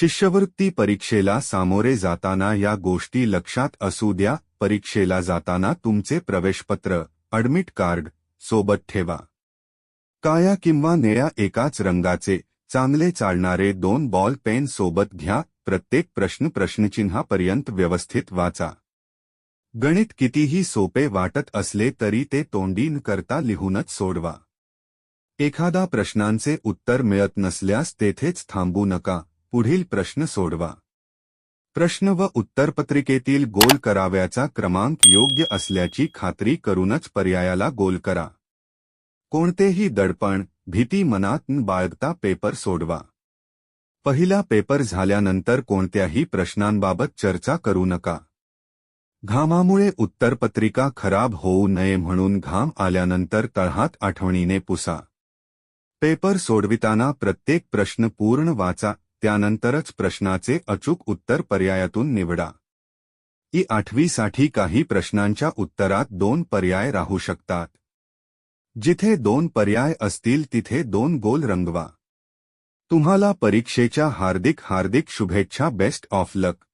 शिष्यवृत्ती परीक्षेला सामोरे जाताना या गोष्टी लक्षात असू द्या परीक्षेला जाताना तुमचे प्रवेशपत्र अडमिट कार्ड सोबत ठेवा. काया किंवा निळ्या एकाच रंगाचे चांगले चालणारे दोन बॉल पेन सोबत घ्या प्रत्येक प्रश्न प्रश्नचिन्हापर्यंत व्यवस्थित वाचा. गणित कितीही सोपे वाटत असले तरी ते तोंडीन करता लिहूनच सोडवा. एखादा प्रश्नांचे उत्तर मिळत नसल्यास तेथेच थांबू नका. पुढील प्रश्न सोडवा. प्रश्न व उत्तरपत्रिकेतील गोल कराव्याचा क्रमांक योग्य असल्याची खात्री करूनच पर्यायाला गोल करा. कोणतेही दडपण भीती मनात बाळगता पेपर सोडवा. पहिला पेपर झाल्यानंतर कोणत्याही प्रश्नांबाबत चर्चा करू नका. घामामुळे उत्तरपत्रिका खराब होऊ नये म्हणून घाम आल्यानंतर तळहात आठवणीने पुसा. पेपर सोडविताना प्रत्येक प्रश्न पूर्ण वाचा त्यानंतरच प्रश्नाचे अचूक उत्तर पर्यायातून निवडा. ई आठवीसाठी काही प्रश्नांच्या उत्तरात दोन पर्याय राहू शकतात. जिथे दोन पर्याय असतील तिथे दोन गोल रंगवा. तुम्हाला परीक्षेच्या हार्दिक हार्दिक शुभेच्छा बेस्ट ऑफ लक